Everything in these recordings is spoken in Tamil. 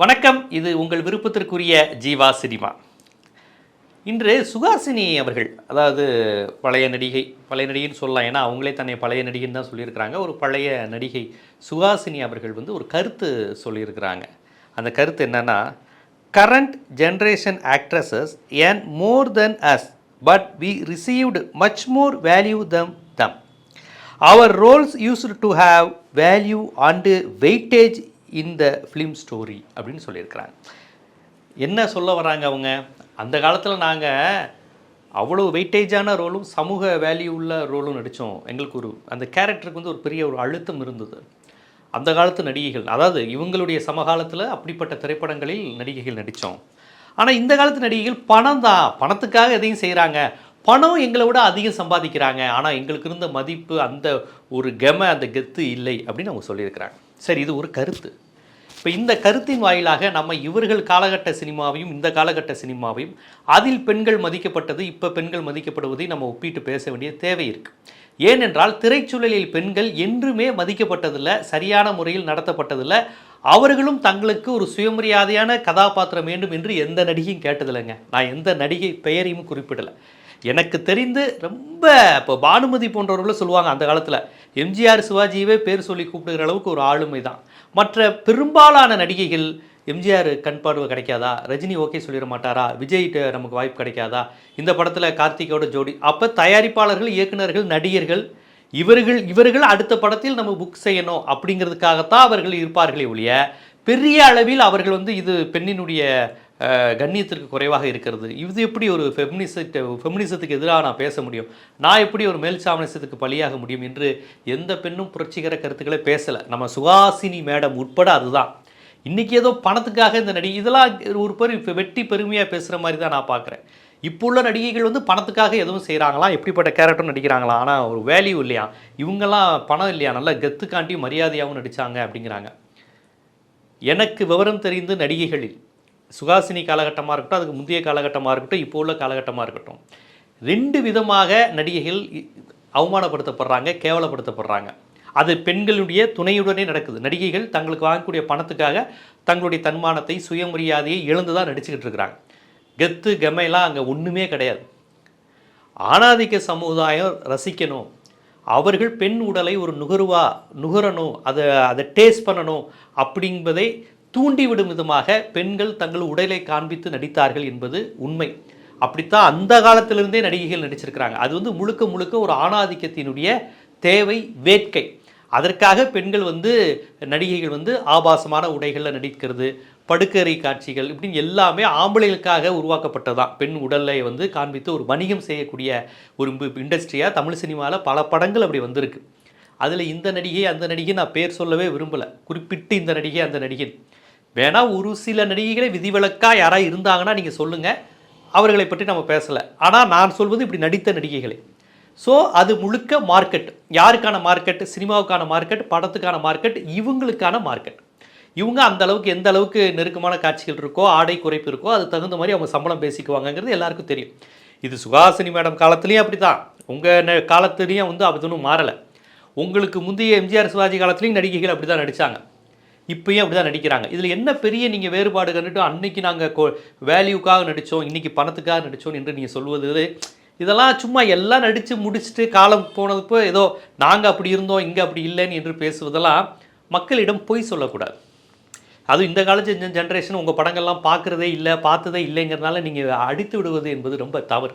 வணக்கம். இது உங்கள் விருப்பத்திற்குரிய ஜீவா சினிமா. இன்று சுகாசினி அவர்கள் அதாவது பழைய நடிகை பழைய நடிகைன்னு சொல்லலாம். ஏன்னா அவங்களே தன்னை பழைய நடிகைன்னு தான் சொல்லியிருக்கிறாங்க. ஒரு பழைய நடிகை சுகாசினி அவர்கள் வந்து ஒரு கருத்து சொல்லியிருக்கிறாங்க. அந்த கருத்து என்னன்னா current generation actresses earn more than us but we received much more value them them our roles used to have value and weightage இந்த ஃபிலிம் ஸ்டோரி அப்படின்னு சொல்லியிருக்கிறாங்க. என்ன சொல்ல வராங்க அவங்க? அந்த காலத்தில் நாங்கள் அவ்வளோ வெயிட்டேஜான ரோலும் சமூக வேல்யூ உள்ள ரோலும் நடித்தோம் எங்களுக்கு ஒரு அந்த கேரக்டருக்கு வந்து ஒரு பெரிய ஒரு அழுத்தம் இருந்தது. அந்த காலத்து நடிகைகள் அதாவது இவங்களுடைய சமகாலத்தில் அப்படிப்பட்ட திரைப்படங்களில் நடிகைகள் நடித்தோம் ஆனால் இந்த காலத்து நடிகைகள் பணம் தான். பணத்துக்காக எதையும் செய்கிறாங்க பணம் எங்களை விட அதிகம் சம்பாதிக்கிறாங்க. ஆனால் எங்களுக்கு இருந்த மதிப்பு அந்த ஒரு கெம அந்த கெத்து இல்லை அப்படின்னு அவங்க சொல்லியிருக்கிறாங்க. சரி இது ஒரு கருத்து. இப்போ இந்த கருத்தின் வாயிலாக நம்ம இவர்கள் காலகட்ட சினிமாவையும் இந்த காலகட்ட சினிமாவையும் அதில் பெண்கள் மதிக்கப்பட்டது இப்போ பெண்கள் மதிக்கப்படுவதை நம்ம ஒப்பிட்டு பேச வேண்டிய தேவை இருக்குது ஏனென்றால் திரைச்சூழலில் பெண்கள் என்றுமே மதிக்கப்பட்டதில்லை சரியான முறையில் நடத்தப்பட்டதில்லை. அவர்களும் தங்களுக்கு ஒரு சுயமரியாதையான கதாபாத்திரம் வேண்டும் என்று எந்த நடிகையும் கேட்டதில்லைங்க. நான் எந்த நடிகை பெயரையும் குறிப்பிடலை. எனக்கு தெரிந்து ரொம்ப இப்போ பானுமதி போன்றவர்களும் சொல்லுவாங்க அந்த காலத்தில் எம்ஜிஆர் சிவாஜியவே பேர் சொல்லி கூப்பிடுகிற அளவுக்கு ஒரு ஆளுமை தான் மற்ற பெரும்பாலான நடிகைகள் எம்ஜிஆர் கண் பார்வை கிடைக்காதா? ரஜினி ஓகே சொல்லிட மாட்டாரா? விஜய்கிட்ட நமக்கு வாய்ப்பு கிடைக்காதா? இந்த படத்தில் கார்த்திகோட ஜோடி. அப்போ தயாரிப்பாளர்கள் இயக்குனர்கள் நடிகர்கள் இவர்கள் இவர்கள் அடுத்த படத்தில் நம்ம புக் செய்யணும் அப்படிங்கிறதுக்காகத்தான் அவர்கள் இருப்பார்களே ஒழிய பெரிய அளவில் அவர்கள் வந்து இது பெண்ணினுடைய கண்ணியத்திற்கு குறைவாக இருக்கிறது. இது எப்படி ஒரு ஃபெமினிசட் ஃபெமினிசத்துக்கு எதிராக நான் பேச முடியும்? நான் எப்படி ஒரு மேல்சாமனிசத்துக்கு பலியாக முடியும் என்று எந்த பெண்ணும் புரட்சிகர கருத்துக்களை பேசலை. நம்ம சுகாசினி மேடம் உட்பட அதுதான். இன்றைக்கி ஏதோ பணத்துக்காக இந்த நடிகை இதெல்லாம் ஒரு பெரு வெட்டி பெருமையாக பேசுகிற மாதிரி தான் நான் பார்க்குறேன் இப்போ உள்ள நடிகைகள் வந்து பணத்துக்காக எதுவும் செய்கிறாங்களா எப்படிப்பட்ட கேரக்டரும் நடிக்கிறாங்களா? ஆனால் ஒரு வேல்யூ இல்லையா? இவங்கெல்லாம் பணம் இல்லையா? நல்லா கெத்துக்காண்டி மரியாதையாகவும் நடித்தாங்க அப்படிங்கிறாங்க. எனக்கு விவரம் தெரிந்து நடிகைகளில் சுகாசினி காலகட்டமாக இருக்கட்டும் அதுக்கு முந்தைய காலகட்டமாக இருக்கட்டும் இப்போ உள்ள காலகட்டமாக இருக்கட்டும். ரெண்டு விதமாக நடிகைகள் இ- அவமானப்படுத்தப்படுறாங்க கேவலப்படுத்தப்படுறாங்க. அது பெண்களுடைய துணையுடனே நடக்குது. நடிகைகள் தங்களுக்கு வாங்கக்கூடிய பணத்துக்காக தங்களுடைய தன்மானத்தை சுயமரியாதையை இழந்து தான் நடிச்சுக்கிட்டு இருக்கிறாங்க. கெத்து கெமையெல்லாம் அங்கே ஒன்றுமே கிடையாது. ஆணாதிக்க சமுதாயம் ரசிக்கணும். அவர்கள் பெண் உடலை ஒரு நுகர்வா நுகரணும் அதை அதை டேஸ்ட் பண்ணணும் அப்படிங்கிறதை தூண்டிவிடும் விதமாக பெண்கள் தங்கள் உடலை காண்பித்து நடித்தார்கள் என்பது உண்மை. அப்படித்தான் அந்த காலத்திலிருந்தே நடிகைகள் நடிச்சிருக்கிறாங்க. அது வந்து முழுக்க முழுக்க ஒரு ஆணாதிக்கத்தினுடைய தேவை வேட்கை. அதற்காக பெண்கள் வந்து நடிகைகள் வந்து ஆபாசமான உடைகளில் நடிக்கிறது படுக்கறை காட்சிகள் இப்படின்னு எல்லாமே ஆம்பளைகளுக்காக உருவாக்கப்பட்டதான் பெண் உடலை வந்து காண்பித்து ஒரு வணிகம் செய்யக்கூடிய ஒரு இண்டஸ்ட்ரியாக தமிழ் சினிமாவில் பல படங்கள் அப்படி வந்திருக்கு. அதில் இந்த நடிகை அந்த நடிகை நான் பேர் சொல்லவே விரும்பலை. குறிப்பிட்டு இந்த நடிகை அந்த நடிகை வேணால் ஒரு சில நடிகைகளே விதிவிலக்காக யாராவது இருந்தாங்கன்னா நீங்கள் சொல்லுங்கள் அவர்களை பற்றி நம்ம பேசலை. ஆனால் நான் சொல்வது இப்படி நடித்த நடிகைகளே. ஸோ அது முழுக்க மார்க்கெட் யாருக்கான மார்க்கெட் சினிமாவுக்கான மார்க்கெட் படத்துக்கான மார்க்கெட் இவங்களுக்கான மார்க்கெட் இவங்க அந்த அளவுக்கு எந்த அளவுக்கு நெருக்கமான காட்சிகள் இருக்கோ ஆடை குறைப்பு இருக்கோ அது தகுந்த மாதிரி அவங்க சம்பளம் பேசிக்குவாங்கங்கிறது எல்லாருக்கும் தெரியும். இது சுகாசினி மேடம் காலத்துலேயும் அப்படி தான் உங்கள் காலத்துலேயும் வந்து அது ஒன்றும் மாறலை. உங்களுக்கு முந்தைய எம்ஜிஆர் சிவாஜி காலத்துலேயும் நடிகைகள் அப்படி தான் நடித்தாங்க இப்பயும் அப்படி தான் நடிக்கிறாங்க. இதில் என்ன பெரிய நீங்கள் வேறுபாடு கண்டுட்டு அன்னைக்கு நாங்கள் வேல்யூக்காக நடித்தோம் இன்னைக்கு பணத்துக்காக நடித்தோம் என்று நீங்கள் சொல்வது இதெல்லாம் சும்மா எல்லாம் நடித்து முடிச்சுட்டு காலம் போனதுப்போ ஏதோ நாங்கள் அப்படி இருந்தோம் இங்கே அப்படி இல்லைன்னு என்று பேசுவதெல்லாம் மக்களிடம் பொய் சொல்லக்கூடாது. அதுவும் இந்த காலத்து ஜென்ரேஷன் உங்கள் படங்கள்லாம் பார்க்குறதே இல்லை பார்த்ததே இல்லைங்கிறதுனால நீங்கள் அடித்து விடுவது என்பது ரொம்ப தவறு.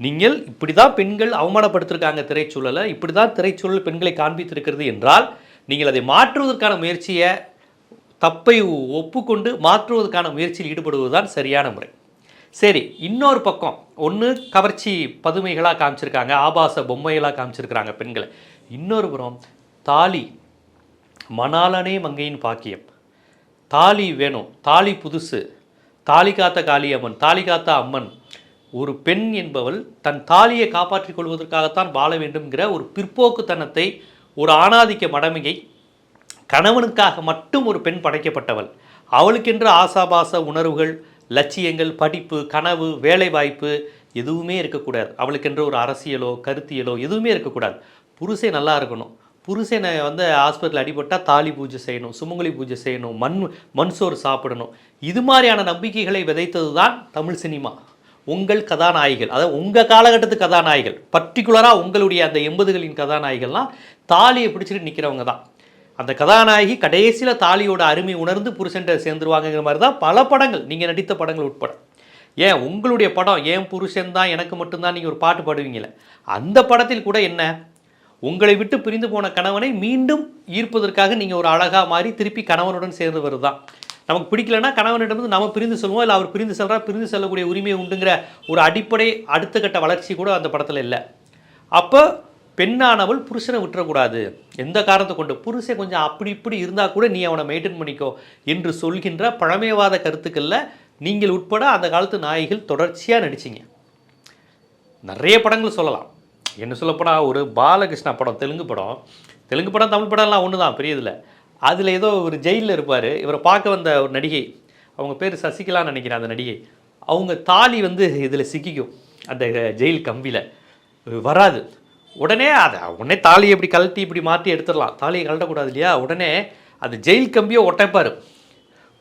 நீங்கள் இப்படி தான் பெண்கள் அவமானப்படுத்திருக்காங்க திரைச்சூழலை இப்படி தான் திரைச்சூழல் பெண்களை காண்பித்திருக்கிறது என்றால் நீங்கள் அதை மாற்றுவதற்கான முயற்சியை தப்பை ஒப்புக்கொண்டு மாற்றுவதற்கான முயற்சியில் ஈடுபடுவது தான் சரியான முறை. சரி இன்னொரு பக்கம். ஒன்று கவர்ச்சி பதுமைகளாக காமிச்சிருக்காங்க ஆபாச பொம்மைகளாக காமிச்சிருக்கிறாங்க பெண்களை. இன்னொரு புறம் தாலி மணாலனே மங்கையின் பாக்கியம். தாலி வேணும் தாலி புதுசு தாலி காத்த காளியம்மன் தாலி காத்த அம்மன். ஒரு பெண் என்பவள் தன் தாலியை காப்பாற்றிக் கொள்வதற்காகத்தான் வாழ வேண்டும்ங்கிற ஒரு பிற்போக்குத்தனத்தை ஒரு ஆணாதிக்க மடமையை கணவனுக்காக மட்டும் ஒரு பெண் படைக்கப்பட்டவள். அவளுக்கென்று ஆசாபாச உணர்வுகள் லட்சியங்கள் படிப்பு கனவு வேலைவாய்ப்பு எதுவுமே இருக்கக்கூடாது. அவளுக்கென்று ஒரு அரசியலோ கருத்தியலோ எதுவுமே இருக்கக்கூடாது. புருஷன் நல்லா இருக்கணும். புருஷனை வந்து ஹாஸ்பிட்டல் அடிபட்டால் தாலி பூஜை செய்யணும் சுமங்கலி பூஜை செய்யணும் மண் மண் சோறு சாப்பிடணும். இது மாதிரியான நம்பிக்கைகளை விதைத்தது தான் தமிழ் சினிமா. உங்கள் கதாநாயகிகள் அதாவது உங்கள் காலகட்டத்து கதாநாயகிகள் பர்டிகுலராக உங்களுடைய அந்த எண்பதுகளின் கதாநாயகிகள்லாம் தாலியை பிடிச்சிட்டு நிற்கிறவங்க தான். அந்த கதாநாயகி கடைசியில் தாலியோட அருமை உணர்ந்து புருஷன்ட்ட சேர்ந்துருவாங்கங்கிற மாதிரி தான் பல படங்கள் நீங்கள் நடித்த படங்கள் உட்பட. ஏன்? உங்களுடைய படம் ஏன் புருஷன் தான் எனக்கு மட்டும்தான் நீங்கள் ஒரு பாட்டு பாடுவீங்களே அந்த படத்தில் கூட என்ன? உங்களை விட்டு பிரிந்து போன கணவனை மீண்டும் ஈர்ப்பதற்காக நீங்கள் ஒரு அழகா மாறி திருப்பி கணவனுடன் சேர்ந்து வருதான் நமக்கு பிடிக்கலன்னா கணவனிடமிருந்து நம்ம பிரிந்து செல்வோம் இல்லை அவர் பிரிந்து செல்கிறா பிரிந்து செல்லக்கூடிய உரிமை உண்டுங்கிற ஒரு அடிப்படை அடுத்த கட்ட வளர்ச்சி கூட அந்த படத்தில் இல்லை. அப்போ பெண்ணானவள் புருஷனை விட்டுறக்கூடாது. எந்த காரணத்தை கொண்டு? புருஷன் கொஞ்சம் அப்படி இப்படி இருந்தால் கூட நீ அவனை மெயின்டைன் பண்ணிக்கோ என்று சொல்கின்ற பழமைவாத கருத்துக்களில் நீங்கள் உட்பட அந்த காலத்து நாயகிகள் தொடர்ச்சியாக நடிச்சிங்க. நிறைய படங்கள் சொல்லலாம். என்ன சொல்லப்போனால் ஒரு பாலகிருஷ்ணா படம் தெலுங்கு படம். தெலுங்கு படம் தமிழ் படம்லாம் ஒன்று தான் பெரியதில்ல அதில் ஏதோ ஒரு ஜெயிலில் இருப்பார். இவரை பார்க்க வந்த ஒரு நடிகை அவங்க பேர் சசிகலான்னு நினைக்கிறேன் அந்த நடிகை. அவங்க தாலி வந்து இதில் சிக்கிக்கும். அந்த ஜெயில் கம்பியில். வராது. உடனே அதை உடனே தாலியை இப்படி கழட்டி இப்படி மாற்றி எடுத்துடலாம். தாலியை கழட்டக்கூடாது இல்லையா? உடனே அந்த ஜெயில் கம்பியை ஒட்டைப்பார்.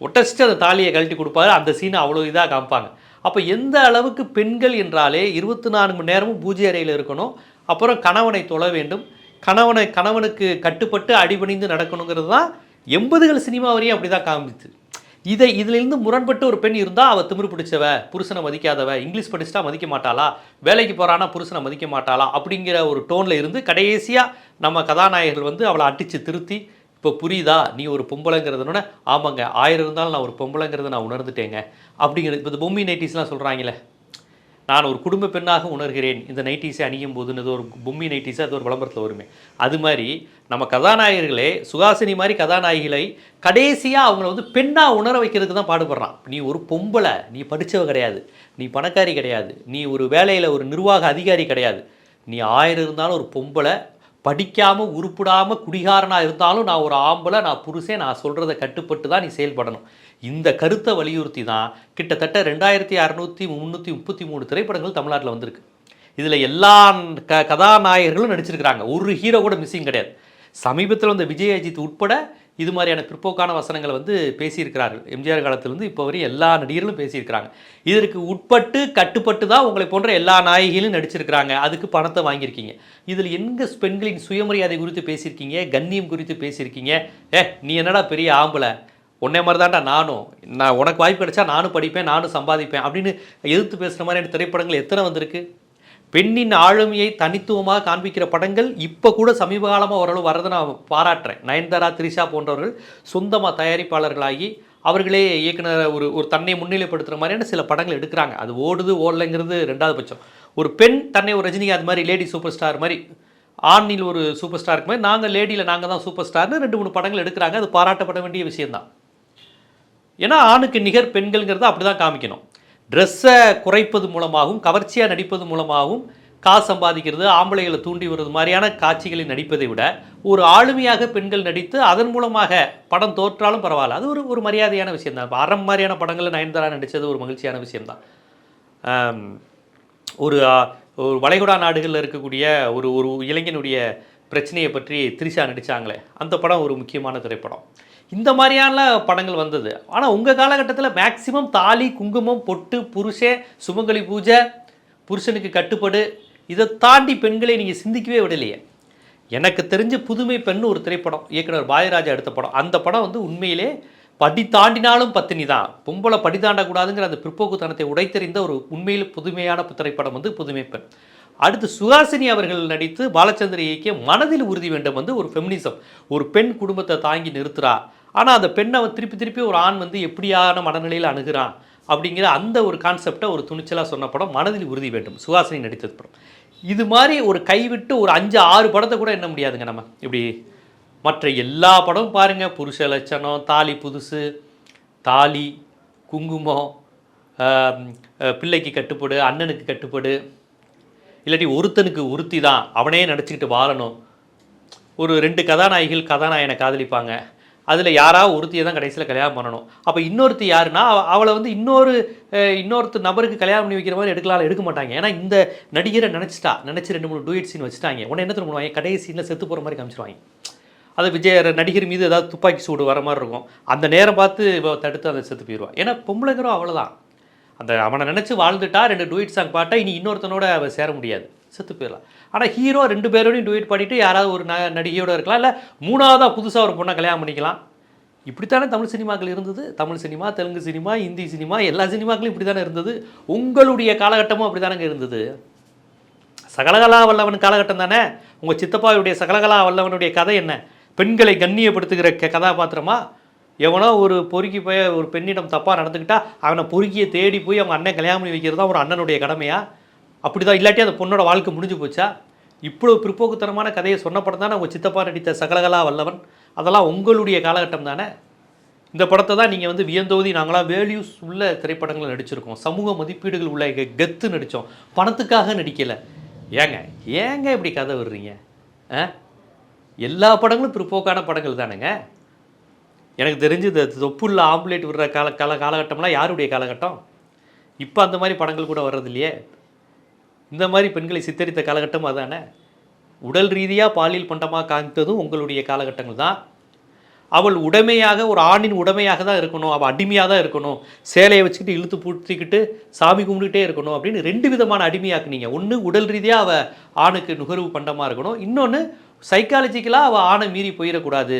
ஒட்டச்சிட்டு அந்த தாலியை கழட்டி கொடுப்பாரு. அந்த சீனை அவ்வளோ இதாக காமிப்பாங்க. அப்போ எந்த அளவுக்கு பெண்கள் என்றாலே இருபத்தி நான்கு மணி நேரமும் பூஜை அறையில் இருக்கணும். அப்புறம் கணவனை தொழ வேண்டும். கணவனை கணவனுக்கு கட்டுப்பட்டு அடிபணிந்து நடக்கணுங்கிறது தான் எண்பதுகள் சினிமா வரையும் அப்படி தான் காமிச்சு. இதை இதிலிருந்து முரண்பட்டு ஒரு பெண் இருந்தால் அவள் திமிரு பிடிச்சவ புருஷனை மதிக்காதவ இங்கிலீஷ் படிச்சுட்டா மதிக்க மாட்டாளா வேலைக்கு போகிறானா புருஷனை மதிக்க மாட்டாளா அப்படிங்கிற ஒரு டோனில் இருந்து கடைசியாக நம்ம கதாநாயகர்கள் வந்து அவளை அடித்து திருத்தி இப்போ புரியுதா? நீ ஒரு பொம்பளைங்கிறதுனோட ஆமாங்க ஆயிரம் இருந்தாலும் நான் ஒரு பொம்பளைங்கிறத நான் உணர்ந்துட்டேங்க. அப்படிங்கிறது இப்போ பொம்மி நைட்டிஸ்லாம் சொல்கிறாங்களே நான் ஒரு குடும்ப பெண்ணாக உணர்கிறேன். இந்த நைட்டிஸை அணியும் போதுன்னு ஒரு பொம்மி நைட்டிஸை அது ஒரு விளம்பரத்தில் வருமே. அது மாதிரி நம்ம கதாநாயகர்களே சுகாசினி மாதிரி கதாநாயகிகளை கடைசியாக அவங்கள வந்து பெண்ணாக உணர வைக்கிறதுக்கு தான் பாடுபடுறான். நீ ஒரு பொம்பளை நீ படித்தவ கிடையாது. நீ பணக்காரி கிடையாது. நீ ஒரு வேலையில் ஒரு நிர்வாக அதிகாரி கிடையாது. நீ ஆயிரம் இருந்தாலும் ஒரு பொம்பளை படிக்காமல் உருப்படாமல் குடிகாரனாக இருந்தாலும் நான் ஒரு ஆம்பளை நான் புருஷன் நான் சொல்கிறத கட்டுப்பட்டு தான் நீ செயல்படணும். இந்த கருத்தை வலியுறுத்தி தான் கிட்டத்தட்ட ரெண்டாயிரத்தி அறநூற்றி முந்நூற்றி முப்பத்தி மூணு திரைப்படங்கள் தமிழ்நாட்டில் வந்திருக்கு. இதில் எல்லா க கதாநாயகர்களும் நடிச்சிருக்கிறாங்க. ஒரு ஹீரோ கூட மிஸ்ஸிங் கிடையாது. சமீபத்தில் வந்த விஜய் அஜித் உட்பட இது மாதிரியான பிற்போக்கான வசனங்களை வந்து பேசியிருக்கிறார்கள். எம்ஜிஆர் காலத்திலிருந்து இப்போ வரையும் எல்லா நடிகர்களும் பேசியிருக்கிறாங்க. இதற்கு உட்பட்டு கட்டுப்பட்டு தான் உங்களை போன்ற எல்லா நாயகிகளும் நடிச்சிருக்கிறாங்க. அதுக்கு பணத்தை வாங்கியிருக்கீங்க. இதில் எங்கே பெண்களின் சுயமரியாதை குறித்து பேசியிருக்கீங்க? கண்ணியம் குறித்து பேசியிருக்கீங்க? ஏ நீ என்னடா பெரிய ஆம்பளை? உன்னை மாதிரி தான்டா நானும். நான் உனக்கு வாய்ப்பு கிடைச்சா நானும் படிப்பேன் நானும் சம்பாதிப்பேன் அப்படின்னு எதிர்த்து பேசுகிற மாதிரியான திரைப்படங்கள் எத்தனை வந்திருக்கு? பெண்ணின் ஆளுமையை தனித்துவமாக காண்பிக்கிற படங்கள் இப்போ கூட சமீப காலமாக ஓரளவு வர்றதை நான் பாராட்டுறேன். நயன்தாரா த்ரிஷா போன்றவர்கள் சொந்தமாக தயாரிப்பாளர்களாகி அவர்களே இயக்குனர் ஒரு ஒரு தன்னை முன்னிலைப்படுத்துகிற மாதிரியான சில படங்கள் எடுக்கிறாங்க. அது ஓடுது ஓடலைங்கிறது ரெண்டாவது பட்சம். ஒரு பெண் தன்னை ஒரு ரஜினிகாந்த் மாதிரி லேடி சூப்பர் ஸ்டார் மாதிரி ஆணில் ஒரு சூப்பர் ஸ்டாருக்கு மாதிரி நாங்கள் லேடியில் நாங்கள் தான் சூப்பர் ஸ்டார்னு ரெண்டு மூணு படங்கள் எடுக்கிறாங்க. அது பாராட்டப்பட வேண்டிய விஷயம்தான். ஏன்னா ஆணுக்கு நிகர் பெண்கள்ங்கிறத அப்படி தான் காமிக்கணும். ட்ரெஸ்ஸை குறைப்பது மூலமாகவும் கவர்ச்சியாக நடிப்பது மூலமாகவும் காசு சம்பாதிக்கிறது ஆம்பளைகளை தூண்டி வருவது மாதிரியான காட்சிகளில் நடிப்பதை விட ஒரு ஆளுமையாக பெண்கள் நடித்து அதன் மூலமாக படம் தோற்றாலும் பரவாயில்ல. அது ஒரு ஒரு மரியாதையான விஷயந்தான் இப்போ அறம் மாதிரியான படங்களில் நயன்தாரா நடித்தது ஒரு மகிழ்ச்சியான விஷயம்தான். ஒரு ஒரு வளைகுடா நாடுகளில் இருக்கக்கூடிய ஒரு ஒரு இளைஞனுடைய பிரச்சனையை பற்றி திரிஷா நடித்தாங்களே அந்த படம் ஒரு முக்கியமான திரைப்படம். இந்த மாதிரியான படங்கள் வந்தது. ஆனால் உங்கள் காலகட்டத்தில் மேக்சிமம் தாலி குங்குமம் பொட்டு புருஷே சுமங்கலி பூஜை புருஷனுக்கு கட்டுப்படு இதை தாண்டி பெண்களை நீங்கள் சிந்திக்கவே விடலையே. எனக்கு தெரிஞ்ச புதுமை பெண் ஒரு திரைப்படம் இயக்குனர் பாயராஜா எடுத்த படம். அந்த படம் வந்து உண்மையிலே படி தாண்டினாலும் பத்தினி தான். பொம்பளை படி தாண்டக்கூடாதுங்கிற அந்த பிற்போக்குத்தனத்தை உடைத்தெறிந்த ஒரு உண்மையில் புதுமையான திரைப்படம் வந்து புதுமை பெண். அடுத்து சுஹாசினி அவர்கள் நடித்து பாலச்சந்திர இயக்கிய மனதில் உறுதி வேண்டும் வந்து ஒரு ஃபெமினிசம் ஒரு பெண் குடும்பத்தை தாங்கி நிறுத்துறா. ஆனால் அந்த பெண்ணை அவன் திருப்பி திருப்பி ஒரு ஆண் வந்து எப்படியான மனநிலையில் அணுகிறான் அப்படிங்கிற அந்த ஒரு கான்செப்டை ஒரு துணிச்சலாக சொன்ன படம் மனதில் உறுதி வேண்டும். சுஹாசினி நடித்தது படம். இது மாதிரி ஒரு கைவிட்டு ஒரு அஞ்சு ஆறு படத்தை கூட எண்ண முடியாதுங்க நம்ம. இப்படி மற்ற எல்லா படமும் பாருங்கள் புருஷ லட்சணம் தாலி புதுசு தாலி குங்குமம் பிள்ளைக்கு கட்டுப்படு அண்ணனுக்கு கட்டுப்படு இல்லாட்டி ஒருத்தனுக்கு ஒருத்தி தான் அவனே நடிச்சுக்கிட்டு வாழணும். ஒரு ரெண்டு கதாநாயகிகள் கதாநாயகனை காதலிப்பாங்க. அதில் யாராவது ஒருத்தியை தான் கடைசியில் கல்யாணம் பண்ணணும். அப்போ இன்னொருத்தி யாருன்னா அவளை வந்து இன்னொரு இன்னொருத்த நபருக்கு கல்யாணம் பண்ணி வைக்கிற மாதிரி எடுக்கலாம் எடுக்க மாட்டாங்க. ஏன்னா இந்த நடிகரை நினச்சிட்டா நினச்சி ரெண்டு மூணு டூயட் சீன் வச்சுட்டாங்க. உடனே என்ன தெரியுமா பண்ணுவாங்க? கடைசி சீனில் செத்து போகிற மாதிரி காமிச்சிருவாங்க. அதை விஜய் நடிகர் மீது ஏதாவது துப்பாக்கி சூடு வர மாதிரி இருக்கும். அந்த நேரம் பார்த்து தடுத்து அதை செத்து போயிடுவான் ஏன்னா பொம்பளைங்கிறோம் அவ்வளோதான் அந்த அவனை நினச்சி வாழ்ந்துட்டா ரெண்டு டூயிட் சாங் பாட்டா இனி இன்னொருத்தனோட அவள் சேர முடியாது. செத்து போயிடலாம். ஆனால் ஹீரோ ரெண்டு பேரோடையும் டூயிட் பாடிட்டு யாராவது ஒரு ந நடிகையோட இருக்கலாம். இல்லை மூணாவதாக புதுசாக ஒரு பொண்ணை கல்யாணம் பண்ணிக்கலாம். இப்படித்தானே தமிழ் சினிமாக்கள் இருந்தது. Tamil cinema Telugu cinema Hindi cinema எல்லா சினிமாக்களும் இப்படி தானே இருந்தது. உங்களுடைய காலகட்டமும் அப்படி தானங்க இருந்தது? சகலகலா வல்லவன் காலகட்டம் தானே? உங்கள் சித்தப்பாவுடைய சகலகலா வல்லவனுடைய கதை என்ன? பெண்களை கண்ணியப்படுத்துகிற க கதாபாத்திரமா? எவனோ ஒரு பொறுக்கி போய் ஒரு பெண்ணிடம் தப்பாக நடந்துக்கிட்டா அவனை பொறுக்கியை தேடி போய் அவங்க அண்ணன் கல்யாணம் பண்ணி வைக்கிறது தான் ஒரு அண்ணனுடைய கடமையா? அப்படி தான் இல்லாட்டி அந்த பொண்ணோட வாழ்க்கை முடிஞ்சு போச்சா? இவ்வளோ பிற்போக்குத்தனமான கதையை சொன்ன படம் தானே உங்கள் சித்தப்பா நடித்த சகலகலா வல்லவன்? அதெல்லாம் உங்களுடைய காலகட்டம் தானே? இந்த படத்தை தான் நீங்கள் வந்து வியந்தோதி நாங்களாம் வேல்யூஸ் உள்ள திரைப்படங்கள் நடிச்சிருக்கோம். சமூக மதிப்பீடுகள் உள்ள எங்கள் கெத்து நடித்தோம் பணத்துக்காக நடிக்கலை. ஏங்க ஏங்க இப்படி கதை விடுறீங்க? ஆ? எல்லா படங்களும் பிற்போக்கான படங்கள் தானேங்க? எனக்கு தெரிஞ்சு இந்த தொப்புள்ள ஆம்புலேட் விடுற கால கால காலகட்டம்லாம் யாருடைய காலகட்டம்? இப்போ அந்த மாதிரி படங்கள் கூட வர்றது இல்லையே. இந்த மாதிரி பெண்களை சித்தரித்த காலகட்டம் அதானே? உடல் ரீதியாக பாலியல் பண்டமாக காமித்ததும் உங்களுடைய காலகட்டங்கள் தான். அவள் உடைமையாக ஒரு ஆணின் உடைமையாக தான் இருக்கணும். அவள் அடிமையாக தான் இருக்கணும். சேலையை வச்சுக்கிட்டு இழுத்து பூட்டிக்கிட்டு சாமி கும்பிட்டுட்டே இருக்கணும் அப்படின்னு ரெண்டு விதமான அடிமையாக்குனீங்க. ஒன்று உடல் ரீதியாக அவள் ஆணுக்கு நுகர்வு பண்டமாக இருக்கணும். இன்னொன்று சைக்காலஜிக்கலாக அவள் ஆணை மீறி போயிடக்கூடாது.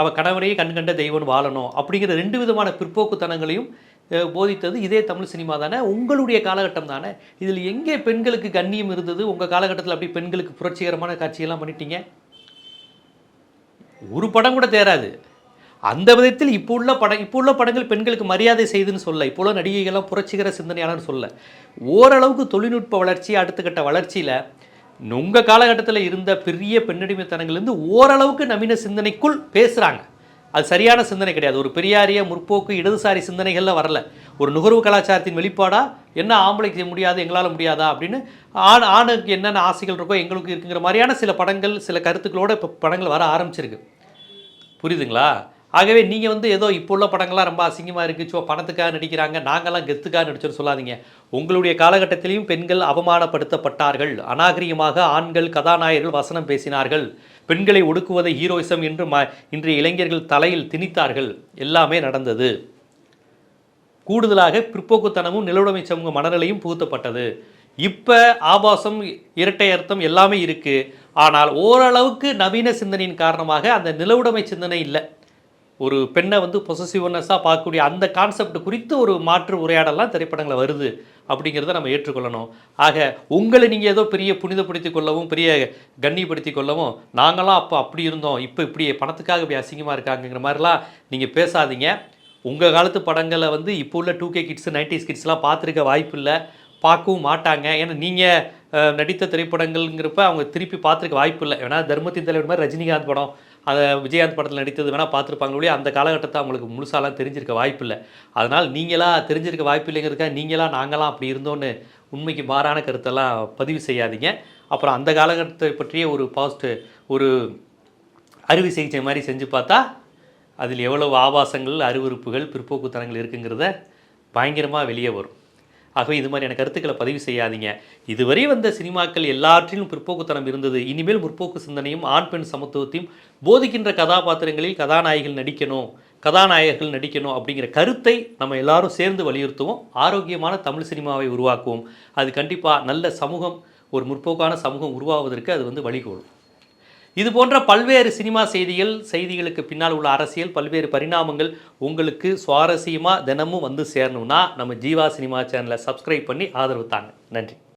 அவள் கணவனையே கண் கண்ட தெய்வம் வாழணும் அப்படிங்கிற ரெண்டு விதமான பிற்போக்குத்தனங்களையும் போதித்தது இதே தமிழ் சினிமா தானே. உங்களுடைய காலகட்டம் தானே. இதில் எங்கே பெண்களுக்கு கண்ணியம் இருந்தது? உங்கள் காலகட்டத்தில் அப்படி பெண்களுக்கு புரட்சிகரமான காட்சியெல்லாம் பண்ணிட்டீங்க? ஒரு படம் கூட தேராது. அந்த விதத்தில் இப்போ உள்ள படம் இப்போ உள்ள படங்கள் பெண்களுக்கு மரியாதை செய்துன்னு சொல்ல இப்போ உள்ள நடிகைகள்லாம் புரட்சிகர சிந்தனையாளர்னு சொல்ல ஓரளவுக்கு தொழில்நுட்ப வளர்ச்சி அடுத்த கட்ட வளர்ச்சியில் உங்கள் காலகட்டத்தில் இருந்த பெரிய பெண்ணடிமைத்தனங்கள்லேருந்து ஓரளவுக்கு நவீன சிந்தனைக்குள் பேசுகிறாங்க அது சரியான சிந்தனை கிடையாது. ஒரு பெரியாரிய முற்போக்கு இடதுசாரி சிந்தனைகளில் வரல. ஒரு நுகர்வு கலாச்சாரத்தின் வெளிப்பாடாக என்ன ஆம்பளைக்கு செய்ய முடியாது எங்களால் முடியாதா அப்படின்னு ஆண் ஆணுக்கு என்னென்ன ஆசைகள் இருக்கோ எங்களுக்கு இருக்குங்கிற மாதிரியான சில படங்கள் சில கருத்துக்களோட இப்போ படங்கள் வர ஆரம்பிச்சிருக்கு. புரியுதுங்களா? ஆகவே நீங்கள் வந்து ஏதோ இப்போ உள்ள படங்கள்லாம் ரொம்ப அசிங்கமாக இருக்குது சோ பணத்துக்காக நடிக்கிறாங்க. நாங்கள்லாம் கெத்துக்காக நடிச்சோன்னு சொல்லாதீங்க. உங்களுடைய காலகட்டத்திலையும் பெண்கள் அவமானப்படுத்தப்பட்டார்கள். அநாகரிகமாக ஆண்கள் கதாநாயகர்கள் வசனம் பேசினார்கள். பெண்களை ஒடுக்குவதை ஹீரோயிசம் என்று ம இன்றைய இளைஞர்கள் தலையில் திணித்தார்கள். எல்லாமே நடந்தது. கூடுதலாக பிற்போக்குத்தனமும் நிலவுடைமை சமூக மனநிலையும் புகுத்தப்பட்டது. இப்போ ஆபாசம் இரட்டை அர்த்தம் எல்லாமே இருக்குது ஆனால் ஓரளவுக்கு நவீன சிந்தனையின் காரணமாக அந்த நிலவுடைமை சிந்தனை இல்லை. ஒரு பெண்ணை வந்து பொசசிவ்னஸாக பார்க்கக்கூடிய அந்த கான்செப்ட் குறித்து ஒரு மாற்று உரையாடலாம் திரைப்படங்களில் வருது அப்படிங்கிறத நம்ம ஏற்றுக்கொள்ளணும். ஆக உங்களை நீங்கள் ஏதோ பெரிய புனிதப்படுத்தி கொள்ளவும் பெரிய கண்ணியப்படுத்திக் கொள்ளவும் நாங்களாம் அப்போ அப்படி இருந்தோம் இப்போ இப்படி பணத்துக்காக இப்படி அசிங்கமாக இருக்காங்கங்கிற மாதிரிலாம் நீங்கள் பேசாதீங்க. உங்கள் காலத்து படங்களை வந்து இப்போ உள்ள டூ கே கிட்ஸ் நைன்டிஸ் கிட்ஸ்லாம் பார்த்துருக்க வாய்ப்பு இல்லை பார்க்கவும் மாட்டாங்க. ஏன்னா நீங்கள் நடித்த திரைப்படங்கள்ங்கிறப்ப அவங்க திருப்பி பார்த்துருக்க வாய்ப்பு இல்லை ஏன்னா தர்மத்தின் தலைவர் மாதிரி ரஜினிகாந்த் படம் அதை விஜயகாந்த் படத்தில் நடித்தது வேணால் பார்த்துருப்பாங்க ஒழிய அந்த காலகட்டத்தை அவங்களுக்கு முழுசாலாம் தெரிஞ்சிருக்க வாய்ப்பு இல்லை அதனால் நீங்களாக தெரிஞ்சிருக்க வாய்ப்பு இல்லைங்கிறதுக்காக நீங்களா நாங்களாம் அப்படி இருந்தோன்னு உண்மைக்கு மாறான கருத்தெல்லாம் பதிவு செய்யாதீங்க. அப்புறம் அந்த காலகட்டத்தை பற்றிய ஒரு பாஸ்ட் ஒரு அறுவை சிகிச்சை மாதிரி செஞ்சு பார்த்தா அதில் எவ்வளவு ஆபாசங்கள் அருவருப்புகள் பிற்போக்குத்தனங்கள் இருக்குங்கிறத பயங்கரமாக வெளியே வரும். ஆகவே இது மாதிரியான கருத்துக்களை பதிவு செய்யாதீங்க. இதுவரை வந்த சினிமாக்கள் எல்லாற்றிலும் பிற்போக்குத்தனம் இருந்தது. இனிமேல் முற்போக்கு சிந்தனையும் ஆண் பெண் சமத்துவத்தையும் போதிக்கின்ற கதாபாத்திரங்களில் கதாநாயகிகள் நடிக்கணும் கதாநாயகர்கள் நடிக்கணும் அப்படிங்கிற கருத்தை நம்ம எல்லாரும் சேர்ந்து வலியுறுத்துவோம். ஆரோக்கியமான தமிழ் சினிமாவை உருவாக்குவோம். அது கண்டிப்பாக நல்ல சமூகம் ஒரு முற்போக்கான சமூகம் உருவாவதற்கு அது வந்து வழிகோடும் இது போன்ற பல்வேறு சினிமா செய்திகள் செய்திகளுக்கு பின்னால் உள்ள அரசியல் பல்வேறு பரிணாமங்கள் உங்களுக்கு சுவாரஸ்யமாக தினமும் வந்து சேரணும்னா நம்ம ஜீவா சினிமா சேனலை சப்ஸ்கிரைப் பண்ணி ஆதரவு தாங்க. நன்றி.